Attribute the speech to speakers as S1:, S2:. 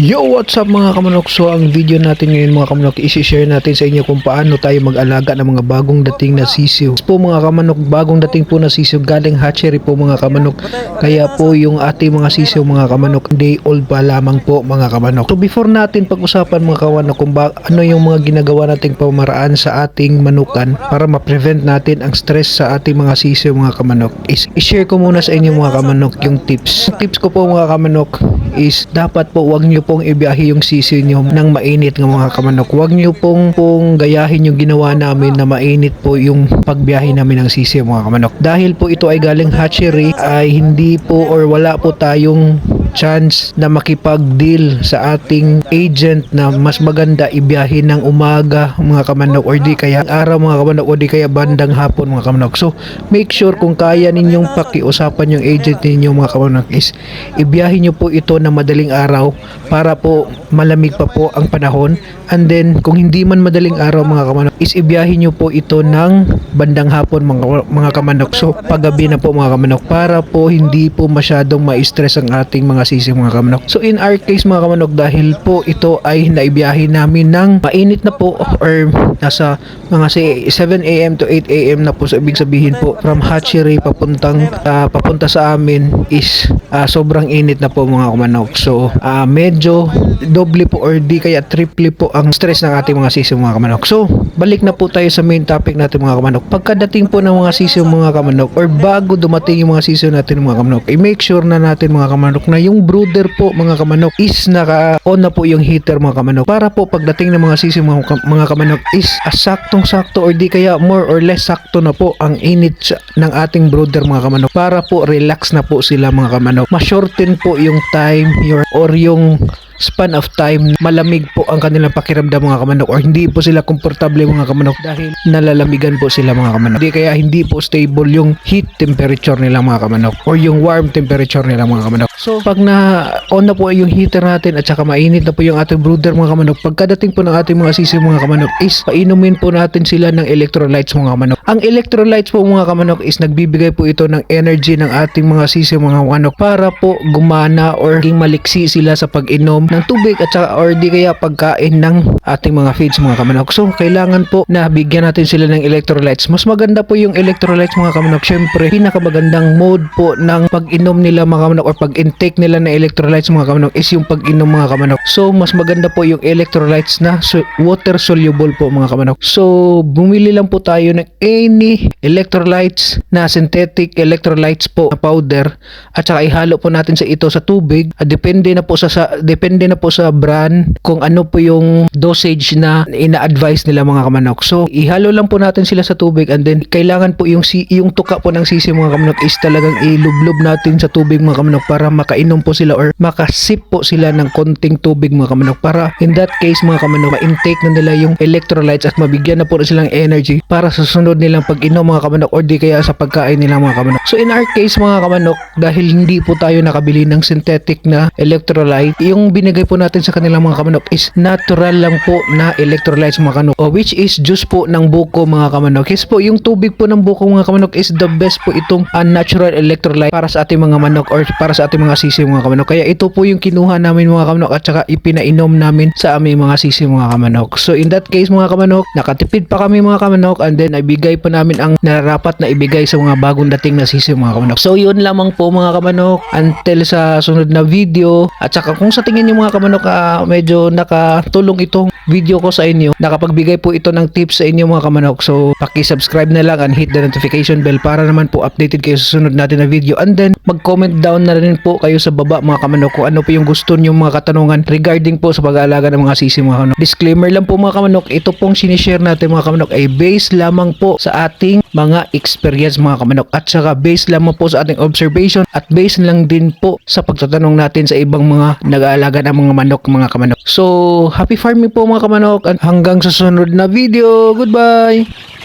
S1: Yo, what's up mga kamanok? So, ang video natin ngayon mga kamanok, isi-share natin sa inyo kung paano tayo mag-alaga ng mga bagong dating na sisiw. Po mga kamanok, bagong dating po na sisiw, galing hatchery po mga kamanok. Kaya po yung ating mga sisiw mga kamanok, day old pa lamang po mga kamanok. So, before natin pag-usapan mga kamanok kung ba, ano yung mga ginagawa nating pamaraan sa ating manukan para ma-prevent natin ang stress sa ating mga sisiw mga kamanok, is i-share ko muna sa inyo mga kamanok yung tips. Ang tips ko po mga kamanok is dapat po wag nyo pong ibiyahe yung sisiw nyo ng mainit ng mga kamanok. Wag nyo pong, pong gayahin yung ginawa namin na mainit po yung pagbiyahe namin ng sisiw mga kamanok. Dahil po ito ay galing hatchery ay hindi po or wala po tayong chance na makipag-deal sa ating agent na mas maganda ibiyahe ng umaga mga kamanok or di kaya araw mga kamanok o di kaya bandang hapon mga kamanok. So make sure kung kaya ninyong pakiusapan yung agent ninyo mga kamanok is ibiyahe nyo po ito na madaling araw para po malamig pa po ang panahon and then kung hindi man madaling araw mga kamanok is ibiyahe nyo po ito ng bandang hapon mga, mga kamanok. So paggabi na po mga kamanok para po hindi po masyadong ma-stress ang ating mga sisi mga kamanok. So in our case mga kamanok dahil po ito ay naibiyahe namin ng mainit na po or nasa mga say 7 a.m. to 8 a.m. na po so ibig sabihin po from hatchery papuntang ah, papunta sa amin is ah, sobrang init na po mga kamanok. So ah, medyo doble po or di kaya triple po ang stress ng ating mga sisi mga kamanok. So balik na po tayo sa main topic natin mga kamanok. Pagkadating po ng mga sisiw mga kamanok or bago dumating yung mga sisiw natin mga kamanok, i-make sure na natin mga kamanok na yung brooder po mga kamanok is naka-on na po yung heater mga kamanok. Para po pagdating ng mga sisiw mga, ka- mga kamanok is ah, saktong-sakto or di kaya more or less sakto na po ang init ng ating brooder mga kamanok. Para po relax na po sila mga kamanok. Ma-shorten po yung time your, or yung span of time. Malamig po ang kanilang pakiramdam mga kamanok or hindi po sila komportable mga kamanok dahil nalalamigan po sila mga kamanok. Hindi kaya hindi po stable yung heat temperature nila mga kamanok or yung warm temperature nila mga kamanok. So pag na on na po yung heater natin at saka mainit na po yung ating brooder mga kamanok pagkadating po ng ating mga sisi mga kamanok is painumin po natin sila ng electrolytes mga kamanok ang electrolytes po mga kamanok is nagbibigay po ito ng energy ng ating mga sisi mga kamanok para po gumana or maging maliksi sila sa pag-inom ng tubig at saka or di kaya pagkain ng ating mga feeds mga kamanok. So kailangan po na bigyan natin sila ng electrolytes. Mas maganda po yung electrolytes mga kamanok. Syempre, pinakamagandang mode po ng pag-inom nila mga kamanok or pag-intake nila ng electrolytes mga kamanok is yung pag-inom mga kamanok. So mas maganda po yung electrolytes na water soluble po mga kamanok. So bumili lang po tayo ng any electrolytes na synthetic electrolytes po na powder at saka ihalo po natin sa ito sa tubig. At depende na po sa, sa depende na po sa brand kung ano po yung dosage na ina-advise nila mga kamanok. So ihalo lang po natin sila sa tubig and then kailangan po yung si yung tuka po ng sisi mga kamanok is talagang ilublob natin sa tubig mga kamanok para makainom po sila or makasip po sila ng konting tubig mga kamanok para in that case mga kamanok ma-intake na nila yung electrolytes at mabigyan na po na silang energy para sa sunod nilang pag-inom mga kamanok or di kaya sa pagkain nila mga kamanok. So in our case mga kamanok dahil hindi po tayo nakabili ng synthetic na electrolyte yung binigay po natin sa kanilang mga kamanok is natural lang po na electrolytes mga kamanok which is juice po ng buko mga kamanok. Yes po yung tubig po ng buko mga kamanok is the best po itong unnatural electrolyte para sa ating mga manok or para sa ating mga sisi mga kamanok. Kaya ito po yung kinuha namin mga kamanok at saka ipinainom namin sa aming mga sisi mga kamanok. So in that case mga kamanok, nakatipid pa kami mga kamanok and then ibigay pa namin ang nararapat na ibigay sa mga bagong dating na sisi mga kamanok. So yun lamang po mga kamanok until sa sunod na video at saka kung sa tingin niyo mga kamanok ah, medyo nakatulong itong video ko sa inyo, nakapagbigay po ito ng tips sa inyo mga kamanok. So paki-subscribe na lang and hit the notification bell para naman po updated kayo sa sunod natin na video and then mag-comment down na rin po kayo sa baba mga kamanok kung ano po yung gusto niyo mga katanungan regarding po sa pag-aalaga ng mga sisi mga kamanok. Disclaimer lang po mga kamanok, ito pong sinishare natin mga kamanok ay based lamang po sa ating mga experience mga kamanok at saka based lamang po sa ating observation at based lang din po sa pagtatanong natin sa ibang mga nag-aalaga ng mga manok mga kamanok. So, happy farming po mga kamanok hanggang sa sunod na video. Goodbye!